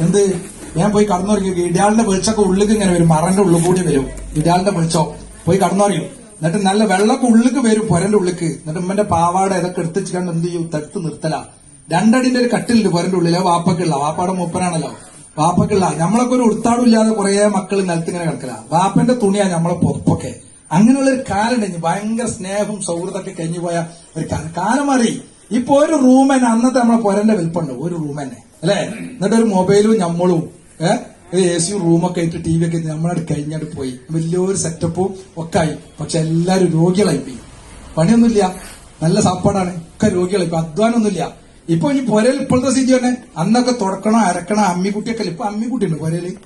എന്ത്? ഞാൻ പോയി കടന്നുറങ്ങി ഇടാളിന്റെ വെളിച്ചൊക്കെ ഉള്ളിക്ക് ഇങ്ങനെ വരും. മറന്റെ ഉള്ളിൽ കൂടി വരും. ഇടാളിന്റെ വെളിച്ചം. പോയി കടന്നുറങ്ങും. എന്നിട്ട് നല്ല വെള്ളമൊക്കെ ഉള്ളിക്ക് വരും പുരന്റെ ഉള്ളിക്ക്. എന്നിട്ട് ഉമ്മന്റെ പാവാട ഇതൊക്കെ എടുത്തിച്ച് കണ്ട് എന്ത് ചെയ്യും? തടുത്ത് നിർത്തല. രണ്ടടിന്റെ ഒരു കട്ടിലുണ്ട് പുരന്റെ ഉള്ളിലോ. വാപ്പക്കുള്ള. വാപ്പാടെ മൂപ്പനാണല്ലോ. വാപ്പക്കുള്ള. നമ്മളൊക്കെ ഒരു ഉത്താടും ഇല്ലാതെ കുറെ മക്കൾ നിലത്ത് ഇങ്ങനെ കിടക്കല. വാപ്പന്റെ തുണിയാ നമ്മളെ പൊപ്പൊക്കെ. അങ്ങനെയുള്ള ഒരു കാലം കഴിഞ്ഞ് ഭയങ്കര സ്നേഹവും സൗഹൃദമൊക്കെ കഴിഞ്ഞു പോയ ഒരു കാലം കാലം മാറി. ഇപ്പൊ ഒരു റൂം അന്നത്തെ നമ്മളെ പുരന്റെ വലിപ്പുണ്ട് ഒരു റൂം തന്നെ. അല്ലെ? എന്നിട്ട് ഒരു മൊബൈലും നമ്മളും ഏഹ് എ സി റൂമൊക്കെ ആയിട്ട് ടി വി ഒക്കെ നമ്മളവിടെ കഴിഞ്ഞാട്ട് പോയി. വലിയൊരു സെറ്റപ്പും ഒക്കെ ആയി. പക്ഷെ എല്ലാരും രോഗികളായി പോയി. പണിയൊന്നുമില്ല. നല്ല സാപ്പാടാണ്. ഒക്കെ രോഗികളായി പോയി. അധ്വാനമൊന്നുമില്ല. ഇപ്പൊ ഇനി പൊരയിൽ ഇപ്പോഴത്തെ സ്ഥിതി തന്നെ. അന്നൊക്കെ തുടക്കണം അരക്കണം അമ്മിക്കുട്ടിയൊക്കെ. ഇപ്പൊ അമ്മിക്കുട്ടി ഉണ്ട് പൊരയിൽ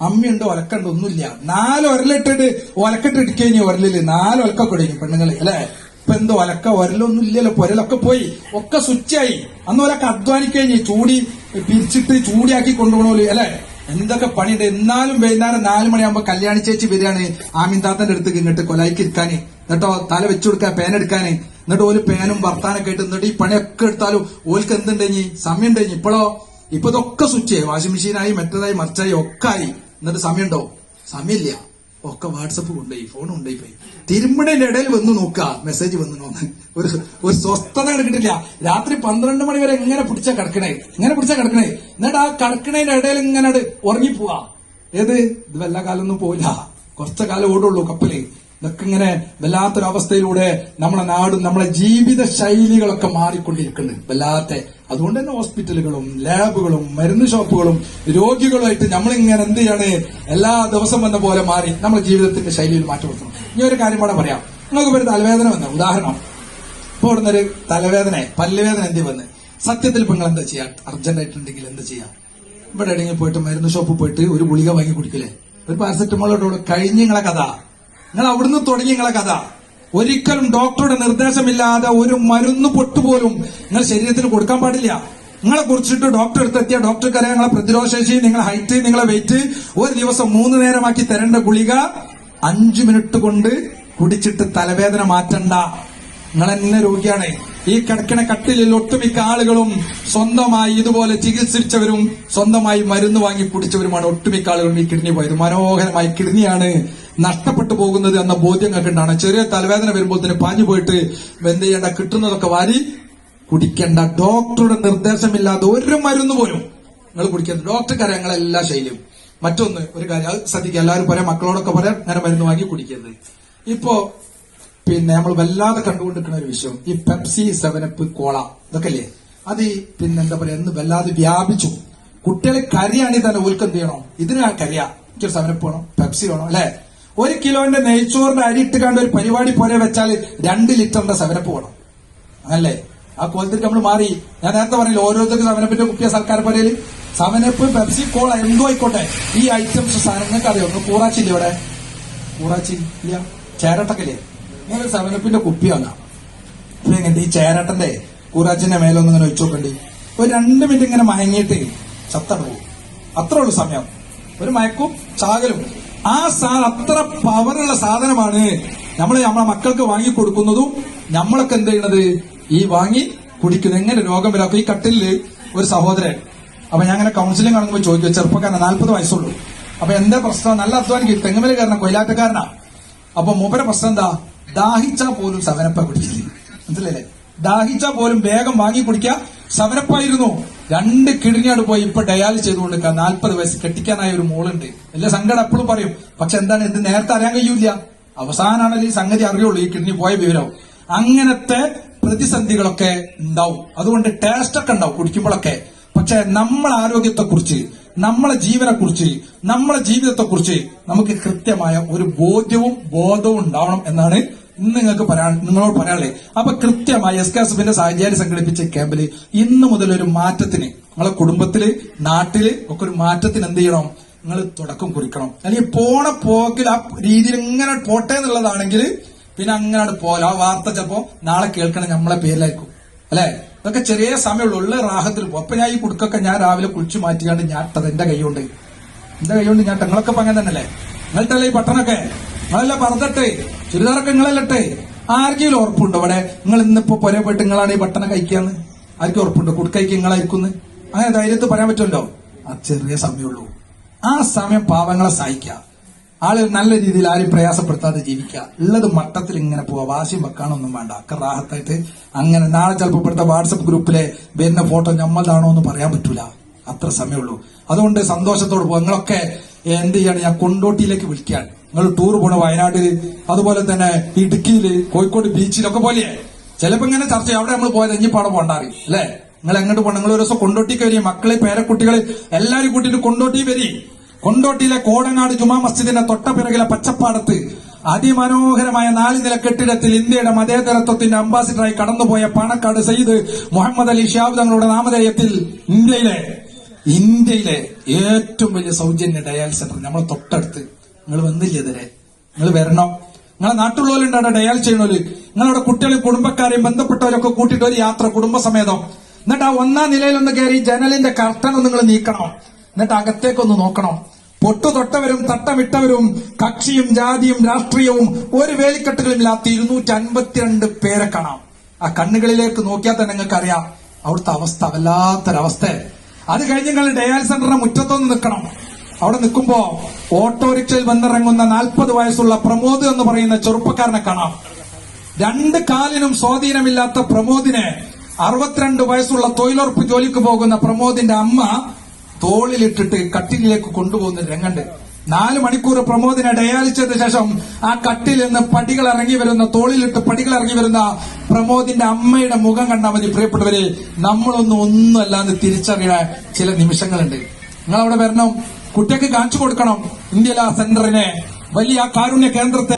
അമ്മിയുണ്ട് ഒലക്കുണ്ട്? ഒന്നുമില്ല. നാല് ഒരലിട്ടിട്ട് ഒലക്കിട്ട് ഇടിക്കഴിഞ്ഞു ഒരലിൽ. നാല് ഒലക്കൊക്കെ ഇടിക്കും പെണ്ണുങ്ങൾ. അല്ലെ? ഇപ്പൊ എന്തോ അലക്ക ഒരലൊന്നും ഇല്ലല്ലോ പൊരലൊക്കെ പോയി. ഒക്കെ സ്വിച്ചായി. അന്ന് ഒരൊക്കെ അധ്വാനിക്കഴിഞ്ഞ് ചൂടി പിരിച്ചിട്ട് ചൂടിയാക്കി കൊണ്ടുപോകണോൽ അല്ലെ? എന്തൊക്കെ പണിയുണ്ട്? എന്നാലും വൈകുന്നേരം നാലു മണിയാകുമ്പോ കല്യാണി ചേച്ചി വരികയാണ് ആമിൻതാത്തന്റെ അടുത്ത് ഇങ്ങോട്ട് കൊലായിക്ക് ഇരിക്കാന്. എന്നിട്ടോ തല വെച്ചു കൊടുക്കാൻ പേനെടുക്കാന് എന്നിട്ട് ഓൽ പേനും വർത്താനൊക്കെ ആയിട്ട് എന്നിട്ട് ഈ പണിയൊക്കെ എടുത്താലും ഓൽക്ക് എന്തുണ്ടെങ്കി സമയം ഉണ്ടെങ്കി ഇപ്പോഴോ? ഇപ്പൊ ഇതൊക്കെ സ്വിച്ച് വാഷിംഗ് മെഷീനായി മറ്റേതായി മറിച്ചായി ഒക്കെ ആയി. എന്നിട്ട് സമയമുണ്ടോ? സമയമില്ല. ഒക്കെ വാട്സപ്പ് കൊണ്ടുപോയി ഫോൺ കൊണ്ടുപോയി പോയി. ഇടയിൽ വന്ന് നോക്കുക മെസ്സേജ് വന്നു ഒരു ഒരു സ്വസ്ഥത കിട്ടില്ല രാത്രി പന്ത്രണ്ട് മണി വരെ ഇങ്ങനെ പിടിച്ച കിടക്കണേ? ഇങ്ങനെ പിടിച്ച കിടക്കണേ? എന്നിട്ട് ആ കിടക്കണേന്റെ ഇടയിൽ ഇങ്ങനെ ഉറങ്ങിപ്പോവാ. ഏത്? ഇത് വല്ല കാലൊന്നും പോയില്ല കുറച്ച കാലം ഓടുള്ളൂ കപ്പൽ. ഇതൊക്കെ ഇങ്ങനെ വല്ലാത്തൊരു അവസ്ഥയിലൂടെ നമ്മുടെ നാടും നമ്മുടെ ജീവിത ശൈലികളൊക്കെ മാറിക്കൊണ്ടിരിക്കുന്നുണ്ട്. വല്ലാത്ത അതുകൊണ്ട് തന്നെ ഹോസ്പിറ്റലുകളും ലാബുകളും മരുന്ന് ഷോപ്പുകളും രോഗികളുമായിട്ട് നമ്മളിങ്ങനെ എന്ത് ചെയ്യാണ് എല്ലാ ദിവസം വന്ന പോലെ മാറി നമ്മുടെ ജീവിതത്തിന്റെ ശൈലിയിൽ മാറ്റം വരുത്തണം ഇനി ഒരു കാര്യം കൂടെ പറയാം. നിങ്ങൾക്ക് ഒരു തലവേദന വന്ന. ഉദാഹരണം ഇപ്പൊ ഇവിടുന്നൊരു തലവേദന പല്ലുവേദന എന്ത് വന്ന്? സത്യത്തിൽ ഇപ്പൊ നിങ്ങൾ എന്താ ചെയ്യാ? അർജന്റ് ആയിട്ടുണ്ടെങ്കിൽ എന്താ ചെയ്യാ? ഇവിടെ എവിടെയെങ്കിലും പോയിട്ട് മരുന്ന് ഷോപ്പ് പോയിട്ട് ഒരു ഗുളിക വാങ്ങി കുടിക്കില്ലേ? ഒരു പാരസെറ്റമോളോട് കഴിഞ്ഞ നിങ്ങളെ കഥ. നിങ്ങൾ അവിടുന്ന് തുടങ്ങി നിങ്ങളെ കഥ. ഒരിക്കലും ഡോക്ടറുടെ നിർദ്ദേശമില്ലാതെ ഒരു മരുന്ന് പൊട്ടുപോലും നിങ്ങൾ ശരീരത്തിന് കൊടുക്കാൻ പാടില്ല. നിങ്ങളെ കുറിച്ചിട്ട് ഡോക്ടർ എടുത്തെത്തിയ ഡോക്ടർക്ക് അറിയാം നിങ്ങളെ പ്രതിരോധശേഷി നിങ്ങളെ ഹൈറ്റ് നിങ്ങളെ വെയിറ്റ് ഒരു ദിവസം മൂന്ന് നേരമാക്കി തരേണ്ട ഗുളിക അഞ്ചു മിനിറ്റ് കൊണ്ട് കുടിച്ചിട്ട് തലവേദന മാറ്റണ്ട. നിങ്ങൾ എന്നെ രോഗിയാണ്. ഈ കിടക്കണ കട്ടിലിൽ ഒട്ടുമിക്ക ആളുകളും സ്വന്തമായി ഇതുപോലെ ചികിത്സിച്ചവരും സ്വന്തമായി മരുന്ന് വാങ്ങി കുടിച്ചവരുമാണ് ഒട്ടുമിക്ക ആളുകളും ഈ കിഡ്നി പോയത്. മനോഹരമായി കിഡ്നിയാണ് നഷ്ടപ്പെട്ടു പോകുന്നത് എന്ന ബോധ്യം കണ്ടിട്ടാണ്. ചെറിയ തലവേദന വരുമ്പോൾ തന്നെ പാഞ്ഞു പോയിട്ട് എന്ത് ചെയ്യേണ്ട കിട്ടുന്നതൊക്കെ വാരി കുടിക്കേണ്ട. ഡോക്ടറുടെ നിർദ്ദേശമില്ലാതെ ഒരു മരുന്ന് പോലും നിങ്ങൾ കുടിക്കരുത്. ഡോക്ടർ അറിയാം എല്ലാ ശൈലിയും. മറ്റൊന്ന് ഒരു കാര്യം അത് ശ്രദ്ധിക്കുക. എല്ലാവരും പറയാം മക്കളോടൊക്കെ പറയാം അങ്ങനെ മരുന്ന് വാങ്ങി കുടിക്കരുത്. ഇപ്പോ പിന്നെ നമ്മൾ വല്ലാതെ കണ്ടുകൊണ്ടിരിക്കുന്ന ഒരു വിഷയം. ഈ പെപ്സി സെവനപ്പ് കോള ഇതൊക്കെ അല്ലേ അത് പിന്നെ എന്താ പറയാ എന്ന് വല്ലാതെ വ്യാപിച്ചു. കുട്ടികളെ കരിയാണെങ്കിൽ തന്നെ ഓൽക്ക് ചെയ്യണം? ഇതിന് ഞാൻ കരിയാ. എനിക്കൊരു സെവനപ്പ് വേണം പെപ്സി വേണം അല്ലെ? ഒരു കിലോന്റെ നെയ്ച്ചോറിന്റെ അരി ഇട്ട് കണ്ട ഒരു പരിപാടി പോലെ വെച്ചാൽ രണ്ട് ലിറ്ററിന്റെ സെവനപ്പ് വേണം. അല്ലേ ആ കോലത്തിലേക്ക് നമ്മൾ മാറി. ഞാൻ നേരത്തെ പറഞ്ഞില്ല ഓരോരുത്തർക്ക് സമനപ്പിന്റെ കുപ്പിയ സർക്കാർ പറയൽ സമനപ്പ് പെപ്സി കോള എന്തോ ആയിക്കോട്ടെ. ഈ ഐറ്റംസ് സാധനങ്ങൾക്ക് അറിയാം? ഒന്ന് കൂറാച്ചില്ല ഇവിടെ? കൂറാച്ചി ഇല്ല. ചേരട്ടക്കല്ലേ? ഇങ്ങനെ സമനപ്പിന്റെ കുപ്പി എങ്ങനെ ഈ ചേരട്ടന്റെ കൂറാച്ചിന്റെ മേലൊന്നും ഇങ്ങനെ വെച്ച് നോക്കണ്ടി. ഒരു രണ്ട് മിനിറ്റ് ഇങ്ങനെ മയങ്ങിയിട്ട് ചത്തട പോകും. അത്രേ ഉള്ളൂ സമയം. ഒരു മയക്കും ചാകലും. ആ സാ അത്ര പവറുള്ള സാധനമാണ് നമ്മൾ നമ്മളെ മക്കൾക്ക് വാങ്ങി കൊടുക്കുന്നതും നമ്മളൊക്കെ എന്ത് ചെയ്യണത്? ഈ വാങ്ങി കുടിക്കുന്നത്. എങ്ങനെ രോഗം വരാം? ഈ കട്ടിലിൽ ഒരു സഹോദരൻ. അപ്പൊ ഞാൻ അങ്ങനെ കൗൺസിലിംഗ് കാണുമ്പോൾ ചോദിക്കും ചെറുപ്പക്കാരൻ നാല്പത് വയസ്സുള്ളൂ. അപ്പൊ എന്താ പ്രശ്നം? നല്ല അധ്വാനിക്കും തെങ്ങുമല കാരണം കൊയിലാറ്റക്കാരനാ അപ്പൊ മൂപ്പര പ്രശ്നം എന്താ? ദാഹിച്ചാ പോലും സവനപ്പ കുടിക്കില്ല മനസ്സിലല്ലേ ദാഹിച്ചാ പോലും വേഗം വാങ്ങി കുടിക്കുക സവനപ്പായിരുന്നു രണ്ട് കിഡ്നിയോട് പോയി ഇപ്പൊ ഡയാൽ ചെയ്തുകൊണ്ട് നാൽപ്പത് വയസ്സ് കെട്ടിക്കാനായ ഒരു മോളുണ്ട്. എല്ലാ സങ്കടം എപ്പോഴും പറയും. പക്ഷെ എന്താണ് ഇത് നേരത്തെ അറിയാൻ കഴിയൂല അവസാനാണല്ലോ ഈ സംഗതി അറിയുള്ളൂ ഈ കിഡ്നി പോയ വിവരം. അങ്ങനത്തെ പ്രതിസന്ധികളൊക്കെ ഉണ്ടാവും. അതുകൊണ്ട് ടേസ്റ്റ് ഒക്കെ ഉണ്ടാവും കുടിക്കുമ്പോഴൊക്കെ. പക്ഷെ നമ്മളെ ആരോഗ്യത്തെക്കുറിച്ച് നമ്മളെ ജീവനെക്കുറിച്ച് നമ്മളെ ജീവിതത്തെക്കുറിച്ച് നമുക്ക് കൃത്യമായ ഒരു ബോധ്യവും ബോധവും ഉണ്ടാവണം എന്നാണ് ഇന്ന് നിങ്ങൾക്ക് പറയാൻ നിങ്ങളോട് പറയാനുള്ളത് അപ്പൊ കൃത്യമായി എസ് കെ എസ് എഫിന്റെ സാഹചര്യം സംഘടിപ്പിച്ച ക്യാമ്പിൽ ഇന്ന് മുതൽ ഒരു മാറ്റത്തിന് നിങ്ങളെ കുടുംബത്തിൽ നാട്ടിൽ ഒക്കെ ഒരു മാറ്റത്തിന് എന്ത് ചെയ്യണം? നിങ്ങൾ തുടക്കം കുറിക്കണം. അല്ലെങ്കിൽ പോണ പോക്കിൽ ആ രീതിയിൽ ഇങ്ങനെ പോട്ടെ എന്നുള്ളതാണെങ്കിൽ പിന്നെ അങ്ങനെ പോല ആ വാർത്ത ചിലപ്പോ നാളെ കേൾക്കണ നമ്മളെ പേരിലായിരിക്കും. അല്ലെ? ഇതൊക്കെ ചെറിയ സമയമുള്ളൂ. ഉള്ള റാഹത്തിൽ പോകും. അപ്പൊ ഞാൻ ഈ കുടുക്കൊക്കെ ഞാൻ രാവിലെ കുളിച്ചു മാറ്റിക്കാണ്ട് ഞാൻ എന്റെ എന്റെ കൈകൊണ്ട് എന്റെ കൈ കൊണ്ട് ഞാൻ നിങ്ങളൊക്കെ അങ്ങനെ തന്നെയല്ലേ? നിങ്ങൾട്ടല്ലേ ഈ പട്ടണൊക്കെ നിങ്ങളല്ല പറഞ്ഞട്ടെ. ചുരിദാറൊക്കെ നിങ്ങളല്ലട്ടെ. ആർക്കെങ്കിലും ഉറപ്പുണ്ടോ അവിടെ? നിങ്ങൾ ഇന്നിപ്പോ പുര പോയിട്ട് നിങ്ങളാണ് ഈ ബട്ടണ കഴിക്കാന്ന്? ആർക്കും ഉറപ്പുണ്ടോ? കുടുക്കൈക്ക് നിങ്ങളായിരിക്കുന്നു? അങ്ങനെ ധൈര്യത്തിൽ പറയാൻ പറ്റുമല്ലോ? ആ ചെറിയ സമയമുള്ളൂ ആ സമയം പാവങ്ങളെ സഹായിക്കുക ആൾ നല്ല രീതിയിൽ ആരും പ്രയാസപ്പെടുത്താതെ ജീവിക്കുക ഉള്ളത് മട്ടത്തിൽ ഇങ്ങനെ പോവാ. വാശിയും വെക്കാനൊന്നും വേണ്ട. അക്ക റാഹത്തായിട്ട് അങ്ങനെ നാളെ ചിലപ്പോൾ ഇവിടുത്തെ വാട്സപ്പ് ഗ്രൂപ്പിലെ വരുന്ന ഫോട്ടോ നമ്മളതാണോ എന്ന് പറയാൻ പറ്റൂല. അത്ര സമയമുള്ളൂ അതുകൊണ്ട് സന്തോഷത്തോട് പോകും നിങ്ങളൊക്കെ എന്ത് ചെയ്യാണ്? ഞാൻ കൊണ്ടോട്ടിയിലേക്ക് വിളിക്കാൻ നിങ്ങൾ ടൂർ പോണ വയനാട്ടിൽ അതുപോലെ തന്നെ ഇടുക്കിയിൽ കോഴിക്കോട് ബീച്ചിലൊക്കെ പോലെ ചിലപ്പോ ഇങ്ങനെ ചർച്ച അവിടെ നമ്മൾ പോയത് ഇനിയിപ്പാടെ പോണ്ടാറി അല്ലേ? നിങ്ങൾ എങ്ങോട്ട് പോകണം നിങ്ങൾ ഒരു ദിവസം കൊണ്ടോട്ടി വരി മക്കളെ പേരക്കുട്ടികളെ എല്ലാരും കൂട്ടിയിട്ട് കൊണ്ടോട്ടി വരി കൊണ്ടോട്ടിയിലെ കോടനാട് ജുമാ മസ്ജിദിന്റെ തൊട്ടപ്പിറകിലെ പച്ചപ്പാടത്ത് അതിമനോഹരമായ നാല് നില കെട്ടിടത്തിൽ ഇന്ത്യയുടെ മതേതരത്വത്തിന്റെ അംബാസിഡറായി കടന്നുപോയ പാണക്കാട് സയ്യിദ് മുഹമ്മദ് അലി ഷിയാബ് തങ്ങളുടെ നാമധേയത്തിൽ ഇന്ത്യയിലെ ഇന്ത്യയിലെ ഏറ്റവും വലിയ സൗജന്യ ഡയാൽ സെന്റർ നമ്മൾ തൊട്ടടുത്ത്. നിങ്ങൾ വന്നില്ല ഇതുവരെ നിങ്ങൾ വരണം. നിങ്ങളെ നാട്ടിലുള്ളവരുണ്ടോ ഡയാൽ ചെയ്യണോൽ നിങ്ങളുടെ കുട്ടികളെയും കുടുംബക്കാരെയും ബന്ധപ്പെട്ടവരൊക്കെ കൂട്ടിയിട്ട് ഒരു യാത്ര കുടുംബസമേതം എന്നിട്ട് ആ ഒന്നാം നിലയിലൊന്ന് കയറി ജനലിന്റെ കർട്ടൻ ഒന്ന് നിങ്ങൾ നീക്കണം. എന്നിട്ട് അകത്തേക്കൊന്ന് നോക്കണം. പൊട്ടു തൊട്ടവരും തട്ടമിട്ടവരും കക്ഷിയും ജാതിയും രാഷ്ട്രീയവും ഒരു വേലിക്കെട്ടുകളില്ലാത്ത ഇരുന്നൂറ്റി അൻപത്തിരണ്ട് പേരെ കാണാം. ആ കണ്ണുകളിലേക്ക് നോക്കിയാൽ തന്നെ നിങ്ങൾക്ക് അറിയാം അവിടുത്തെ അവസ്ഥ വല്ലാത്തൊരവസ്ഥ അത് കഴിഞ്ഞ് നിങ്ങൾ ഡയാൽ സെന്ററിന്റെ മുറ്റത്തൊന്ന് നിൽക്കണം. അവിടെ നിൽക്കുമ്പോ ഓട്ടോറിക്ഷയിൽ വന്നിറങ്ങുന്ന നാൽപ്പത് വയസ്സുള്ള പ്രമോദ് എന്ന് പറയുന്ന ചെറുപ്പക്കാരനെ കാണാം. രണ്ട് കാലിനും സ്വാധീനമില്ലാത്ത പ്രമോദിനെ അറുപത്തിരണ്ട് വയസ്സുള്ള തൊഴിലുറപ്പ് ജോലിക്ക് പോകുന്ന പ്രമോദിന്റെ അമ്മ തോളിലിട്ടിട്ട് കട്ടിലിലേക്ക് കൊണ്ടുപോകുന്ന രംഗണ്ട്. നാല് മണിക്കൂർ പ്രമോദിനെ ഡയാലിച്ചതിന് ശേഷം ആ കട്ടിൽ നിന്ന് പടികൾ ഇറങ്ങി വരുന്ന തോളിലിട്ട് പടികൾ ഇറങ്ങി വരുന്ന പ്രമോദിന്റെ അമ്മയുടെ മുഖം കണ്ടാൽ മതി പ്രിയപ്പെട്ടവരെ. നമ്മളൊന്നും ഒന്നുമല്ലാന്ന് തിരിച്ചറിയുന്ന ചില നിമിഷങ്ങളുണ്ട്. നിങ്ങൾ അവിടെ വരണം. കുട്ടിക്ക് കാണിച്ചു കൊടുക്കണം ഇന്ത്യയിലെ സെന്ററിനെ. വലിയ കാരുണ്യ കേന്ദ്രത്തെ